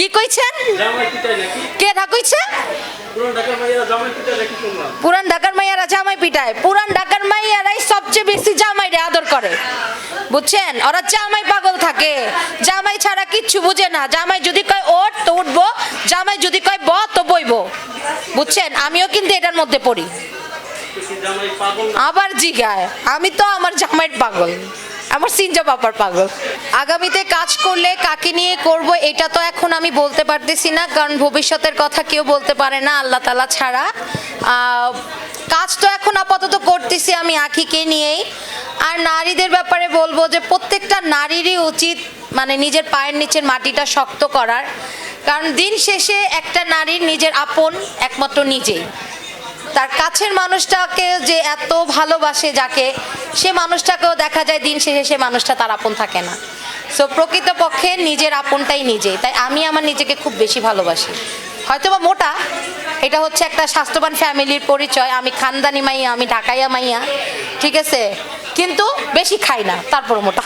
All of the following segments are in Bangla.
কি কইছেন কে নাকি শুনলাম পুরান ঢাকার মাইয়ারা জামাই পিটায়। পুরান ঢাকার মাইয়ারাই সবচেয়ে বেশি জামাইরে আদর করে। বুঝছেন? ওরা জামাই পাগল থাকে। জামাই ছাড়া কিচ্ছু বুঝে না। জামাই যদি কয় ওঠ, তো উঠবো। জামাই যদি কয় ব, তো বইবো। বুঝছেন? আমিও কিন্তু এটার মধ্যে পড়ি। না আবার জিগায়। আমি তো আমার জামাইট পাগল। আমার সিনজা বাবার পাগল। আগামীতে কাজ করলে কাকে নিয়ে করব এটা তো এখন আমি বলতে পারতেছি না, কারণ ভবিষ্যতের কথা কেউ বলতে পারে না আল্লাহ তালা ছাড়া। কাজ তো এখন আপাতত করতেছি আমি আখিকে নিয়েই। আর নারীদের ব্যাপারে বলব যে প্রত্যেকটা নারীরই উচিত মানে নিজের পায়ের নিচের মাটিটা শক্ত করার। কারণ দিন শেষে একটা নারীর নিজের আপন, একমাত্র নিজেই। তার কাছের মানুষটাকে যে এত ভালোবাসে, যাকে সে মানুষটাকেও দেখা যায়, দিন শেষে সে মানুষটা তার আপন থাকে না। সো প্রকৃতপক্ষে নিজের আপনটাই নিজে। তাই আমি আমার নিজেকে খুব বেশি ভালোবাসি। হয়তো বা মোটা, এটা হচ্ছে একটা স্বাস্থ্যবান ফ্যামিলির পরিচয়। আমি খানদানি মাইয়া, আমি ঢাকাইয়া মাইয়া, ঠিক আছে? কিন্তু বেশি খাই না তারপর মোটা।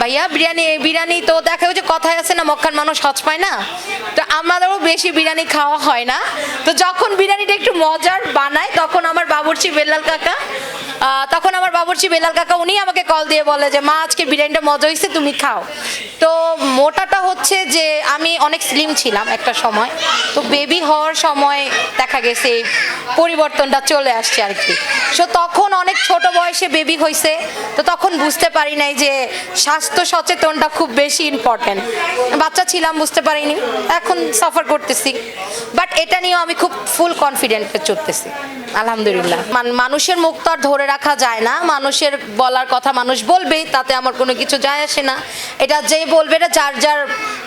ভাইয়া, বিরিয়ানি বিরিয়ানি তো দেখা যে কথায় আছে না, মক্কার মানুষ হজ পায় না? তো আমাদেরও বেশি বিরিয়ানি খাওয়া হয় না। তো যখন বিরিয়ানিটা একটু মজার বানায়, তখন আমার বাবুর্চি বেল্লাল কাকা তখন আমার বাবুর্চি বেলাল কাকা, উনি আমাকে কল দিয়ে বলে যে, মা, আজকে বিরিয়ানিটা মজা হয়েছে, তুমি খাও। তো মোটাটা হচ্ছে যে, আমি অনেক স্লিম ছিলাম একটা সময়। তো বেবি হওয়ার সময় দেখা গেছে এই পরিবর্তনটা চলে আসছে আর কি। সো তখন অনেক ছোট বয়সে বেবি হয়েছে তো তখন বুঝতে পারি নাই যে, স্বাস্থ্য সচেতনটা খুব বেশি ইম্পর্ট্যান্ট বাচ্চা ছিলাম, বুঝতে পারিনি, এখন সাফার করতেছি। বাট এটা নিয়েও আমি খুব ফুল কনফিডেন্টে চলতেছি আলহামদুলিল্লাহ। মান- মানুষের মুখ তো আর ধরে রাখা যায় না। মানুষের বলার কথা মানুষ বলবেই তাতে আমার কোনো কিছু যায় আসে না। এটা যে বলবে এটা যার যার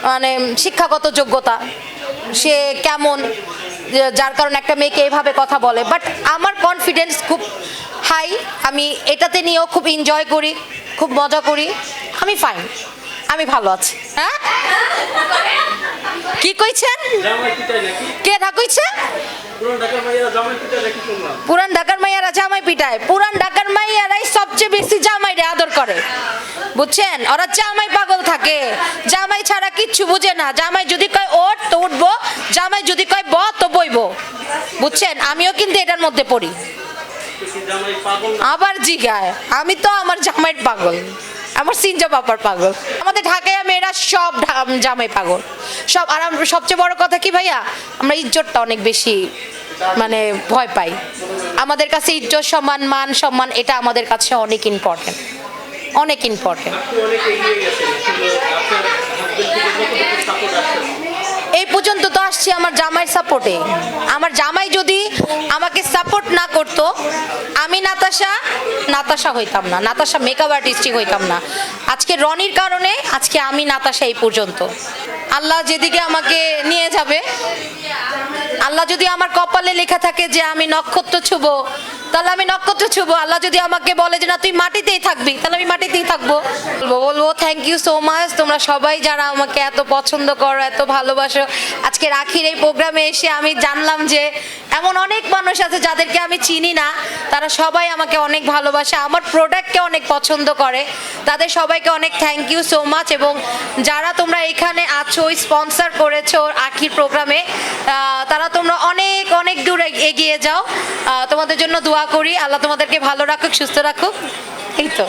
মানে শিক্ষাগত যোগ্যতা সে কেমন যার কারণে একটা মেয়েকে এইভাবে কথা বলে। বাট আমার কনফিডেন্স খুব হাই আমি এটাতে নিয়েও খুব এনজয় করি খুব মজা করি। আমি ফাইন আমি ভালো আছি। হ্যাঁ? কি কইছেন? কে ঢাকইছে পুরান ঢাকার মাইয়ারা জামাই পিটায় পুরান ঢাকার মাইয়ারাই সবচেয়ে বেশি জামাইরে আদর করে। বুঝছেন? ওরা জামাই পাগল থাকে। জামাই ছাড়া কিচ্ছু বুঝে না। জামাই যদি কয় ওঠ, তো উঠবো। জামাই যদি কয় ব, তো বইবো। বুঝছেন? আমিও কিন্তু এটার মধ্যে পড়ি। আবার জিগায়। আমি তো আমার জামাইয়ের পাগল। আমার সিনজা বাবার পাগল। আমাদের ঢাকায় মেয়েরা সব জামাই পাগল। সব আর সবচেয়ে বড় কথা কি ভাইয়া? আমরা ইজ্জতটা অনেক বেশি মানে ভয় পাই। আমাদের কাছে ইজ্জত, সম্মান, মান সম্মান, এটা আমাদের কাছে অনেক ইম্পর্টেন্ট অনেক ইম্পর্টেন্ট এই পর্যন্ত তো আসছি আমার জামাইয়ের সাপোর্টে আমার জামাই যদি আমাকে সাপোর্ট না করতো, আমি নাতাশা নাতাশা হইতাম না, নাতাশা মেকআপ আর্টিস্টই হইতাম না। আজকে রনির কারণে আজকে আমি নাতাশা এই পর্যন্ত। আল্লাহ যেদিকে আমাকে নিয়ে যাবে আল্লাহ যদি আমার কপালে লেখা থাকে যে আমি নক্ষত্র ছুব তাহলে আমি নক্ষত্র ছুবো। আল্লাহ যদি আমাকে বলে যে, না, তুই মাটিতেই থাকবি, তাহলে আমি মাটিতেই থাকব। বলব বলব থ্যাংক ইউ সো মাচ তোমরা সবাই যারা আমাকে এত পছন্দ করো, এত ভালোবাসো। আজকে রাখির এই প্রোগ্রামে এসে আমি জানলাম যে, এমন অনেক মানুষ আছে যাদেরকে আমি চিনি না। তারা সবাই আমাকে অনেক ভালোবাসে, আমার প্রোডাক্টকে অনেক পছন্দ করে। তাদের সবাইকে অনেক থ্যাংক ইউ সো মাচ এবং যারা তোমরা এখানে আছো স্পন্সর করেছ আখির প্রোগ্রামে তারা তোমরা অনেক অনেক দূরে এগিয়ে যাও। তোমাদের জন্য দোয়া করি। আল্লাহ তোমাদেরকে ভালো রাখুক সুস্থ রাখুক। এই তো।